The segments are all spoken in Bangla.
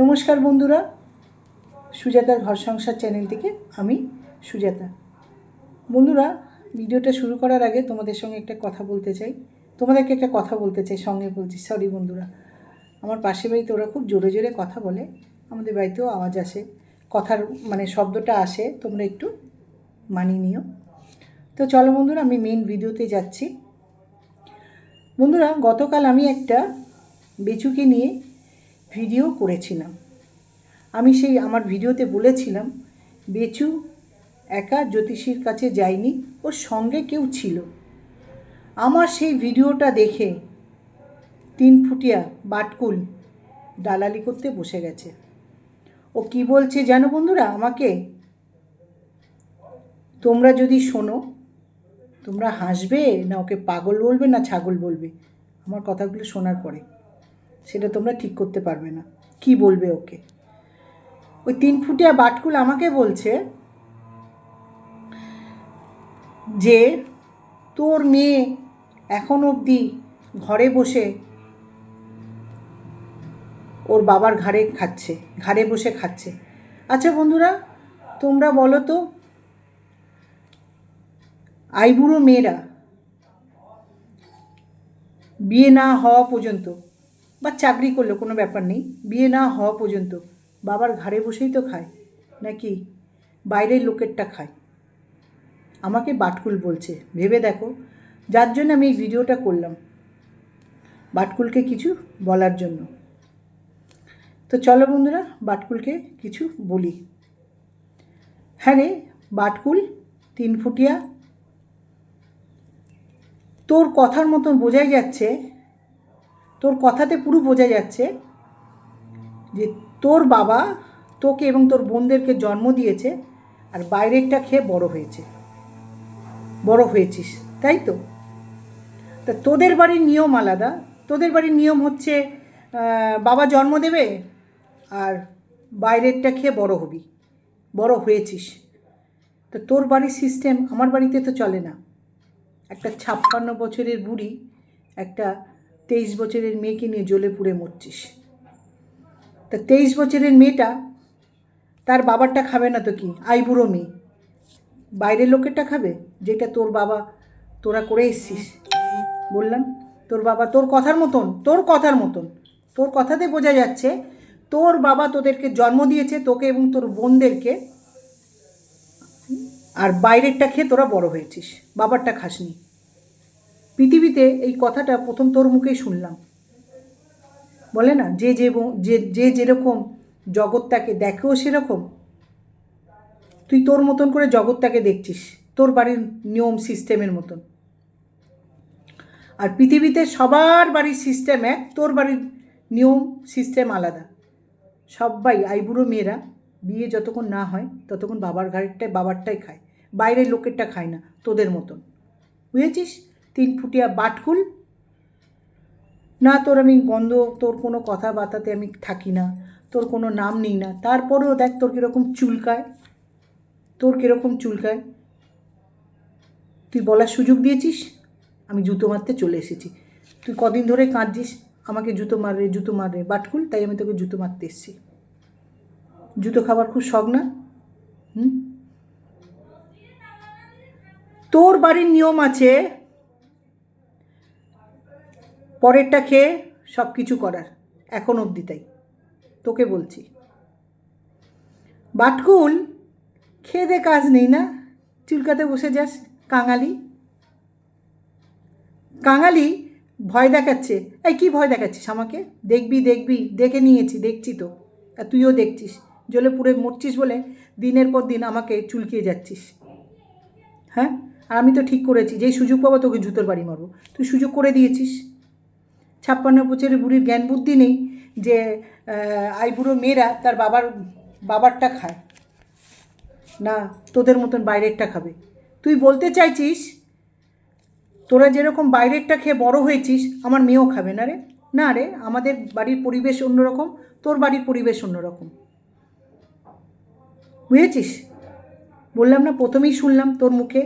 নমস্কার বন্ধুরা। সুজাতার ঘর সংসার চ্যানেল থেকে আমি সুজাতা। বন্ধুরা, ভিডিওটা শুরু করার আগে তোমাদের সঙ্গে একটা কথা বলতে চাই। তোমাদেরকে একটা কথা বলতে চাই, সঙ্গে বলছি সরি বন্ধুরা। আমার পাশে বাড়িতে ওরা খুব জোরে জোরে কথা বলে, আমাদের বাড়িতেও আওয়াজ আসে। কথার মানে শব্দটা আসে, তোমরা একটু মানিয়ে নিও। তো চলো বন্ধুরা, আমি মেন ভিডিওতে যাচ্ছি। বন্ধুরা, গতকাল আমি একটা বেচুকে নিয়ে ভিডিও করেছিলাম। আমি সেই আমার ভিডিওতে বলেছিলাম, বেচু, একা জ্যোতিষীর কাছে যায়নি ওর সঙ্গে কেউ ছিল। আমার সেই ভিডিওটা দেখে তিন ফুটিয়া বাটকুল দালালি করতে বসে গেছে। ও কি বলছে জানো বন্ধুরা আমাকে? তোমরা যদি শোনো, তোমরা হাসবে না ওকে পাগল বলবে না ছাগল বলবে? আমার কথাগুলো শোনার পরে। সেটা তোমরা ঠিক করতে পারবে না। কি বলবে ওকে? ওই তিন ফুটিয়া বাটকুল আমাকে বলছে যে, তোর মেয়ে এখন অবধি ঘরে বসে ওর বাবার ঘাড়ে খাচ্ছে, ঘাড়ে বসে খাচ্ছে। আচ্ছা বন্ধুরা, তোমরা বলো তো, আইবুড়ো মেয়েরা বিয়ে না হওয়া পর্যন্ত বা চাকরি করল কোনো ব্যাপার নেই, বিয়ে না হওয়া পর্যন্ত বাবার ঘাড়ে বসেই তো খায়, নাকি বাইরের লোকেরটা খায়। আমাকে বাটকুল বলছে, ভেবে দেখো, যার জন্য আমি এই ভিডিওটা করলাম। বাটকুলকে কিছু বলার জন্য। তো চলো বন্ধুরা, বাটকুলকে কিছু বলি। হ্যাঁ রে, বাটকুল তিন ফুটিয়া তোর কথার মতন বোঝাই যাচ্ছে তোর কথাতে পুরো বোঝা যাচ্ছে যে তোর বাবা তোকে এবং তোর বোনদেরকে জন্ম দিয়েছে আর বাইরেরটা খেয়ে বড় হয়েছে। বড় হয়েছিস, তাই তো? তা তোদের বাড়ির নিয়ম আলাদা। তোদের বাড়ির নিয়ম হচ্ছে বাবা জন্ম দেবে আর বাইরেরটা খেয়ে বড় হবি, বড় হয়েছিস। তো তোর বাড়ির সিস্টেম আমার বাড়িতে তো চলে না। একটা ছাপ্পান্ন বছরের বুড়ি, একটা তেইশ বছরের মেয়েকে নিয়ে জ্বলে পুড়ে মরছিস। তা তেইশ বছরের মেয়েটা, তার বাবারটা খাবে না তো কি? আই বুড়ো মেয়ে। বাইরের লোকেরটা খাবে? যেটা তোর বাবা, তোরা করে এসছিস। বললাম, তোর বাবা তোর কথার মতন, তোর কথার মতন। তোর কথাতে বোঝা যাচ্ছে, তোর বাবা তোদেরকে জন্ম দিয়েছে, তোকে এবং তোর বোনদেরকে। আর বাইরেরটা খেয়ে তোরা বড় হয়েছিস। বাবারটা খাসনি। পৃথিবীতে এই কথাটা প্রথম তোর মুখেই শুনলাম। বলে না? যে যে যে যেরকম জগৎটাকে দেখেও সেরকম। তুই তোর মতন করে জগৎটাকে দেখছিস, তোর বাড়ির নিয়ম সিস্টেমের মতন। আর পৃথিবীতে সবার বাড়ির সিস্টেম এক, তোর বাড়ির নিয়ম, সিস্টেম আলাদা। সবাই আইবুড়ো মেয়েরা, বিয়ে যতক্ষণ না হয়, ততক্ষণ বাবার ঘাড়েরটাই, বাবারটাই খায়। বাইরের লোকেরটা খায় না, তোদের মতন। বুঝেছিস? তিন ফুটিয়া বাটকুল। না, তোর আমি গন্ধ, তোর কোনো কথাবার্তাতে আমি থাকি না, তোর কোনো নাম নেই না। তারপরেও দেখ, তোর কীরকম চুলকায়, তোর কীরকম চুলকায়। তুই বলার সুযোগ দিয়েছিস? আমি জুতো মারতে চলে এসেছি। তুই কদিন ধরে কাঁদছিস? আমাকে জুতো মাররে জুতো মাররে বাটকুল, তাই আমি তোকে জুতো মারতে এসেছি। জুতো খাবার খুব শখ না? হুম? তোর বাড়ির নিয়ম আছে পরেরটা খেয়ে সব কিছু করার, এখন অবধি তাই। তোকে বলছি। বাটকুল, খেয়ে দে কাজ নেই না? চুলকাতে বসে যাস, কাঙালি। কাঙালি ভয় দেখাচ্ছে। এই কি ভয় দেখাচ্ছিস আমাকে? দেখবি দেখবি, দেখে নিয়েছি, দেখছি তো। আর তুইও দেখছিস। জ্বলে পুড়ে মরছিস বলে দিনের পর দিন আমাকে চুলকিয়ে যাচ্ছিস। হ্যাঁ? আর আমি তো ঠিক করেছি। যেই সুযোগ পাবো তোকে জুতোর বাড়ি মারবো। তুই সুযোগ করে দিয়েছিস। ছাপ্পান্ন বছরের বুড়ির জ্ঞান বুদ্ধি নেই যে আইবুড়ো মেয়েরা তার বাবার, বাবারটা খায়। না, তোদের মতন বাইরেরটা খাবে। তুই বলতে চাইছিস, তোরা যেরকম বাইরেরটা খেয়ে বড় হয়েছিস, আমার মেয়েও খাবে না রে। না রে, আমাদের বাড়ির পরিবেশ অন্যরকম, তোর বাড়ির পরিবেশ অন্যরকম। বুঝেছিস? বললাম না, প্রথমেই শুনলাম তোর মুখে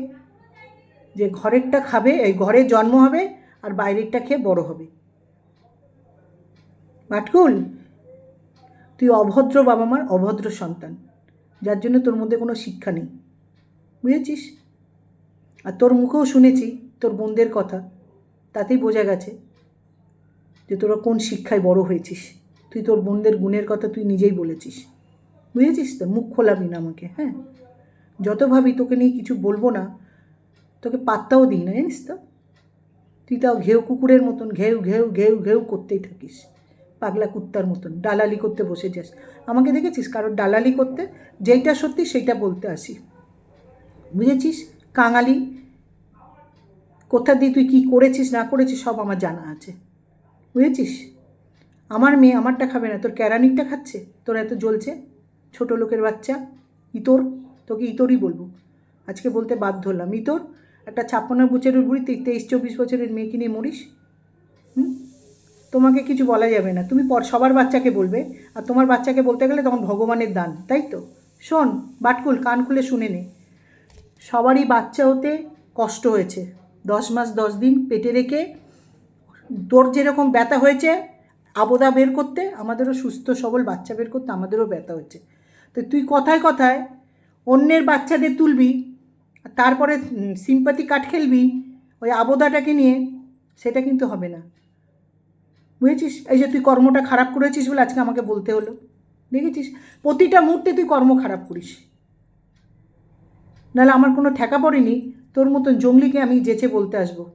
যে, ঘরেরটা খাবে, এই ঘরে জন্ম হবে আর বাইরেরটা খেয়ে বড় হবে। মাটকুল তুই অভদ্র বাবা মার অভদ্র সন্তান, যার জন্য তোর মধ্যে কোনো শিক্ষা নেই। বুঝেছিস? আর তোর মুখেও শুনেছি তোর বোনদের কথা, তাতেই বোঝা গেছে যে তোরা কোন শিক্ষায় বড় হয়েছিস। তুই তোর বোনদের গুণের কথা তুই নিজেই বলেছিস। বুঝেছিস তো? মুখ খোলাবি না আমাকে হ্যাঁ? যত ভাবি তোকে নিয়ে কিছু বলব না, তোকে পাত্তাও দিই না, জানিস তো? তুই তাও ঘেউ কুকুরের মতন ঘেউ ঘেউ ঘেউ ঘেউ করতেই থাকিস। পাগলা কুত্তার মতন ডালালি করতে বসে যাস। আমাকে দেখেছিস কারোর ডালালি করতে? যেইটা সত্যি সেইটা বলতে আসি। বুঝেছিস? কাঙালি, কোথা দিয়ে তুই কী করেছিস, না করেছিস সব আমার জানা আছে। বুঝেছিস? আমার মেয়ে আমারটা খাবে না, তোর ক্যারানিকটা খাচ্ছে? তোর এত জ্বলছে? ছোট লোকের বাচ্চা? ইতর? তোকে ইতরই বলব। আজকে বলতে বাধ্য হলাম। ইতর, একটা ছাপ্পান্ন বছরের বুড়ি তুই তেইশ, চব্বিশ বছরের মেয়েকে নিয়ে মরিস? হুম? তোমাকে কিছু বলা যাবে না। তুমি পর সবার বাচ্চাকে বলবে, আর তোমার বাচ্চাকে বলতে গেলে তখন ভগবানের দান, তাই তো? শোন, বাটকুল, কান খুলে শুনে নে। সবারই বাচ্চা হতে কষ্ট হয়েছে। দশ মাস, দশ দিন পেটে রেখে তোর যেরকম ব্যথা হয়েছে, আবদা বের করতে, আমাদেরও সুস্থ, সবল বাচ্চা বের করতে আমাদেরও ব্যথা হয়েছে। তো তুই কথায় কথায় অন্যের বাচ্চাদের তুলবি তারপরে সিম্পাতি কাঠ খেলবি, ওই আবদাটাকে নিয়ে, সেটা কিন্তু হবে না। বুঝেছিস? এই যে তুই কর্মটা খারাপ করেছিস বলে আজকে আমাকে বলতে হলো। দেখেছিস? প্রতিটা মুহূর্তে তুই কর্ম খারাপ করিস। নাহলে আমার কোনো ঠেকা পড়েনি, তোর মতন জঙ্গলিকে আমি যেচে বলতে আসব।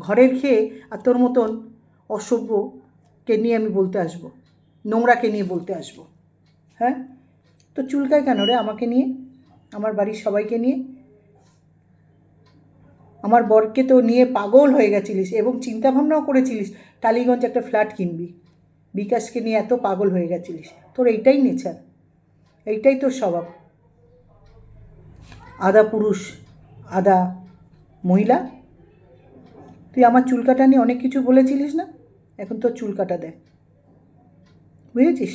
ঘরের খেয়ে আর তোর মতন অসভ্যকে নিয়ে আমি বলতে আসব। নোংরাকে নিয়ে বলতে আসব। হ্যাঁ? তো চুলকায় কেন রে আমাকে নিয়ে? আমার বাড়ির সবাইকে নিয়ে? আমার বরকে তো নিয়ে পাগল হয়ে গেছিলিস এবং চিন্তাভাবনাও করেছিলিস, টালিগঞ্জ একটা ফ্ল্যাট কিনবি। বিকাশকে নিয়ে এত পাগল হয়ে গেছিলিস। তোর এইটাই নেচার, এইটাই তোর স্বভাব। আদা পুরুষ, আদা মহিলা? তুই আমার চুল কাটা নিয়ে অনেক কিছু বলেছিলিস না? এখন তোর চুল কাটা দেয় বুঝেছিস?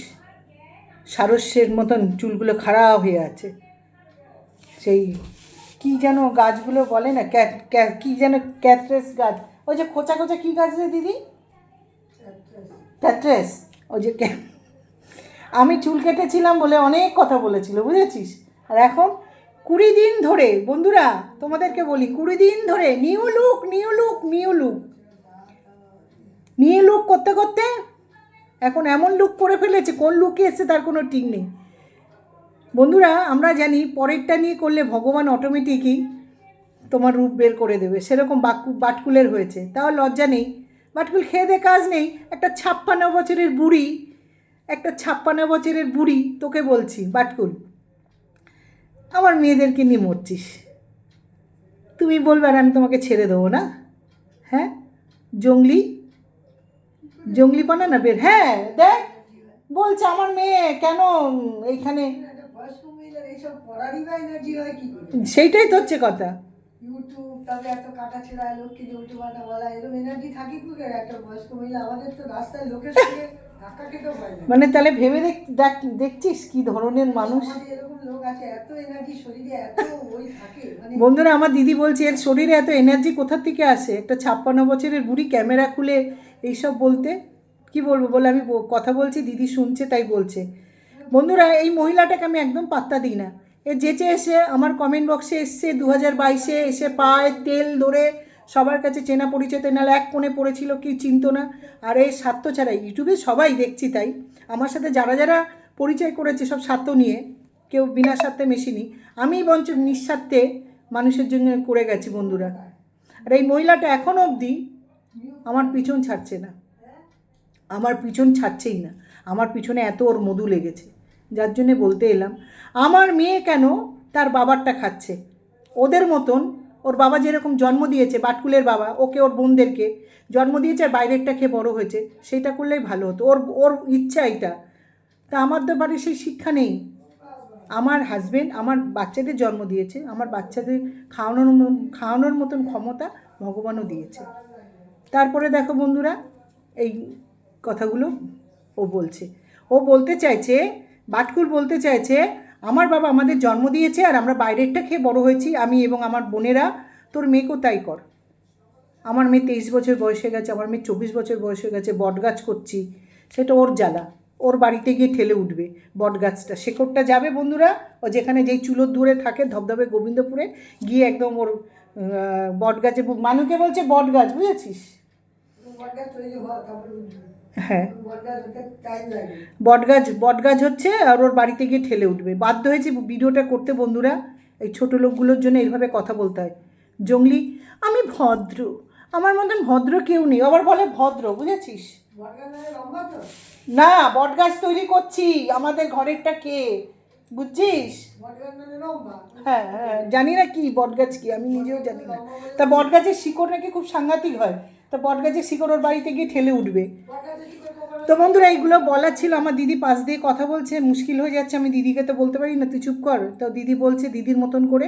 সারস্যের মতন চুলগুলো খারাপ হয়ে আছে। সেই কি যেন গাছগুলো বলে না কি যেন ক্যাট্রেস গাছ। ওই যে খোঁচা খোঁচা কী গাছ রে দিদি? ক্যাট্রেস ওই যে আমি চুল কেটেছিলাম বলে অনেক কথা বলেছিল, বুঝেছিস? আর এখন কুড়ি দিন ধরে, বন্ধুরা, তোমাদেরকে বলি, কুড়ি দিন ধরে new look new look new look new look করতে করতে এখন এমন লুক করে ফেলেছে, কোন লুকে এসছে তার কোনো ঠিক নেই। বন্ধুরা, আমরা জানি পরেরটা নিয়ে করলে ভগবান অটোমেটিকই তোমার রূপ বের করে দেবে। সেরকম বাকু বাটকুলের হয়েছে। তাও লজ্জা নেই। বাটকুল, খেয়ে দে, কাজ নেই। একটা ছাপ্পান্ন বছরের বুড়ি, একটা ছাপ্পান্ন বছরের বুড়ি, তোকে বলছি, বাটকুল, আমার মেয়েদেরকে নিয়ে মরছিস। তুমি বলবে, আর, আমি তোমাকে ছেড়ে দেবো না? হ্যাঁ? জঙ্গলি? জঙ্গলিপনা না বের? হ্যাঁ দেখ, বলছে, আমার মেয়ে, কেন এইখানে এইসব পড়ারই বা এনার্জি হয় কি করে? সেইটাই তো হচ্ছে কথা। ইউটিউব তারপরে এত কাটা ছেঁড়া লোককে উল্টো বলা এরকম এনার্জি থাকি কি করে? একটা বয়স্ক মহিলা আমাদের তো রাস্তায় লোকের সঙ্গে ধাক্কা খেতেও পারে না। মানে তাহলে ভেবে দেখ দেখ দেখছিস কি ধরনের মানুষ? এরকম লোক আছে এত এনার্জি শরীরে এত ওই থাকে মানে বন্ধুরা আমার দিদি বলছে এর শরীরে এত এনার্জি কোথা থেকে আসে? একটা ছাপ্পান্ন বছরের বুড়ি ক্যামেরা খুলে এইসব বলতে কি বলব বলে আমি কথা বলছি দিদি শুনছে তাই বলছে। বন্ধুরা, এই মহিলাটাকে আমি একদম পাত্তা দিই না। এ যেচে এসে আমার কমেন্ট বক্সে এসছে দু হাজার বাইশে এসে পায়ে তেল ধরে সবার কাছে চেনা পরিচয় নাহলে এক কোণে পড়েছিল, কি চিনতো না। আর এই স্বার্থ ছাড়া, ইউটিউবে সবাই দেখছি তাই। আমার সাথে যারা যারা পরিচয় করেছে, সব স্বার্থ নিয়ে, কেউ বিনা স্বার্থে মেশিনি। আমি বঞ্চ নিঃস্বার্থে মানুষের জন্য করে গেছি, বন্ধুরা। আর এই মহিলাটা এখন অবধি আমার পিছন ছাড়ছে না। আমার পিছন ছাড়ছেই না। আমার পিছনে এত ওর মধু লেগেছে। যার জন্যে বলতে এলাম, আমার মেয়ে কেন তার বাবারটা খাচ্ছে? ওদের মতন ওর বাবা যেরকম জন্ম দিয়েছে, বাটকুলের বাবা, ওকে ওর বোনদেরকে জন্ম দিয়েছে আর বাইরেরটা খেয়ে বড় হয়েছে, সেটা করলেই ভালো হতো। ওর ওর ইচ্ছা এটা তা আমার তো বাড়ির সেই শিক্ষা নেই। আমার হাজবেন্ড আমার বাচ্চাদের জন্ম দিয়েছে, আমার বাচ্চাদের খাওয়ানোর খাওয়ানোর মতন ক্ষমতা ভগবানও দিয়েছে। তারপরে দেখো বন্ধুরা, এই কথাগুলো ও বলছে। ও বলতে চাইছে বাটকুল বলতে চাইছে, আমার বাবা আমাদের জন্ম দিয়েছে আর আমরা বাইরেরটা খেয়ে বড় হয়েছি, আমি এবং আমার বোনেরা। তোর মেয়েকেও তাই কর? আমার মেয়ে তেইশ বছর বয়স হয়ে গেছে, আমার মেয়ে চব্বিশ বছর বয়স হয়ে গেছে, বটগাছ করছি। সেটা ওর জ্বালা, ওর বাড়িতে গিয়ে ঠেলে উঠবে বট গাছটা শেকড়টা যাবে বন্ধুরা, ও যেখানে যেই চুলোর দূরে থাকে ধবধবে গোবিন্দপুরে, গিয়ে একদম ওর বট গাছে মানুকে বলছে বট গাছ বুঝেছিস? বটগাছ হ্যাঁ। বটগাছ বটগাছ হচ্ছে, আর ওর বাড়িতে গিয়ে ঠেলে উঠবে। বাধ্য হয়েছে ভিডিওটা করতে বন্ধুরা, এই ছোটো লোকগুলোর জন্য এইভাবে কথা বলতে হয়। জঙ্গলি, আমি ভদ্র। আমার মতন ভদ্র কেউ নেই। আবার বলে ভদ্র, বুঝেছিস? না, বটগাছ তৈরি করছি। আমাদের ঘরেরটা কে? বুঝছিস? হ্যাঁ হ্যাঁ। জানি না কি বটগাছ কি, আমি নিজেও জানি না। তা বটগাছের শিকড় নাকি খুব সাংঘাতিক হয়। তা বটগাছের শিকড় ওর বাড়িতে গিয়ে ঠেলে উঠবে। তো বন্ধুরা, এইগুলো বলার ছিল। আমার দিদি পাশ দিয়ে কথা বলছে, মুশকিল হয়ে যাচ্ছে, আমি দিদিকে তো বলতে পারি না, তুই চুপ কর। তো দিদি বলছে দিদির মতন করে।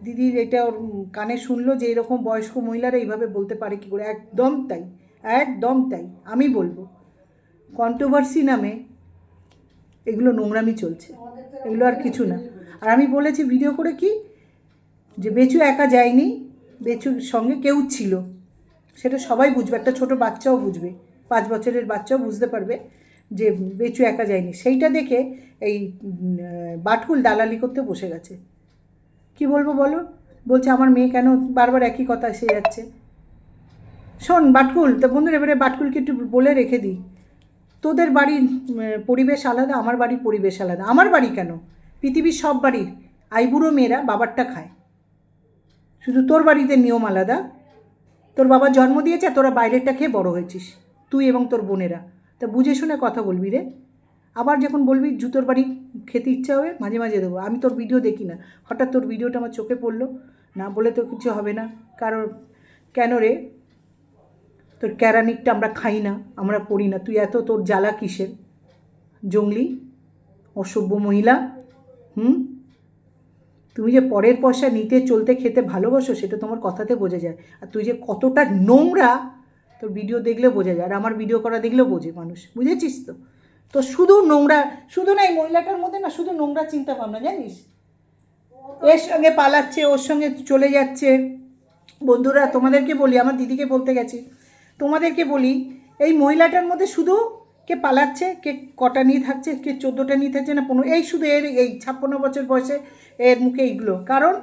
দিদির এটা ওর কানে শুনলো যে এরকম বয়স্ক মহিলারা এইভাবে বলতে পারে কি করে। একদম তাই একদম তাই, আমি বলব। কন্ট্রোভার্সি নামে এগুলো নোংরামি চলছে, এগুলো আর কিছু না। আর আমি বলেছি ভিডিও করে কি? যে বেচু একা যায়নি, বেচুর সঙ্গে কেউ ছিল। সেটা সবাই বুঝবে, একটা ছোট বাচ্চাও বুঝবে, পাঁচ বছরের বাচ্চাও বুঝতে পারবে যে বেচু একা যায়নি। সেইটা দেখে এই বাটকুল দালালি করতে বসে গেছে। কি বলব বলো? বলছে, আমার মেয়ে কেন বারবার একই কথা এসে যাচ্ছে? শোন বাটকুল, তো বন্ধুরা, এবারে বাটকুলকে একটু বলে রেখে দিই। তোদের বাড়ির পরিবেশ আলাদা, আমার বাড়ির পরিবেশ আলাদা। আমার বাড়ি কেন? পৃথিবীর সব বাড়ির আইবুড়ো মেয়েরা বাবারটা খায়। শুধু তোর বাড়িতে নিয়ম আলাদা তোর বাবা জন্ম দিয়েছে তোরা বাইরেরটা খেয়ে বড় হয়েছিস, তুই এবং তোর বোনেরা। তা বুঝে শুনে কথা বলবি রে। আবার যখন বলবি জুতোর বাড়ি খেতে ইচ্ছা হবে, মাঝে মাঝে দেবো। আমি তোর ভিডিও দেখি না। হঠাৎ তোর ভিডিওটা আমার চোখে পড়ল। না বলে তো কিছু হবে না। কারণ কেন রে? তোর ক্যারানিকটা আমরা খাই না, আমরা পড়ি না। তুই এত তোর জ্বালা কিসের? জঙ্গলি? অসভ্য মহিলা? হুম? তুমি যে পরের পয়সা নিতে চলতে খেতে ভালোবাসো, সেটা তোমার কথাতে বোঝা যায়। আর তুই যে কতটা নোংরা, তোর ভিডিও দেখলে বোঝা যায়। আর আমার ভিডিও করা দেখলেও বোঝে মানুষ। বুঝেছিস তো? তো শুধু নোংরা, শুধু না এই মহিলাটার মধ্যে না শুধু নোংরা চিন্তা ভাবনা, জানিস? এর সঙ্গে পালাচ্ছে, ওর সঙ্গে চলে যাচ্ছে। বন্ধুরা, তোমাদেরকে বলি, আমার দিদিকে বলতে গেছি। তোমাদেরকে বলি, এই মহিলাটার মধ্যে শুধু কে পালাচ্ছে, কে কটা নিয়ে থাকছে, কে চোদ্দোটা নিয়ে থাকছে না পনেরো, এই শুধু এর, এই ছাপ্পান্ন বছর বয়সে এর মুখে এইগুলো। কারণ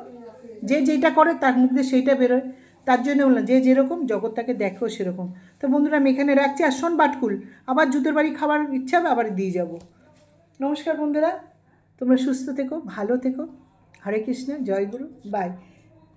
যে যেটা করে তার মুখ দিয়ে সেইটা বেরোয়। তার জন্য বললাম, যে যেরকম জগৎ তাকে দেখেও সেরকম। তো বন্ধুরা, আমি এখানে রাখছি। আর শোন বাটকুল, আবার জুতোর বাড়ি খাবার ইচ্ছা হবে, আবার দিয়ে যাব। নমস্কার বন্ধুরা, তোমরা সুস্থ থেকো, ভালো থেকো। হরে কৃষ্ণ, জয় গুরু, বাই।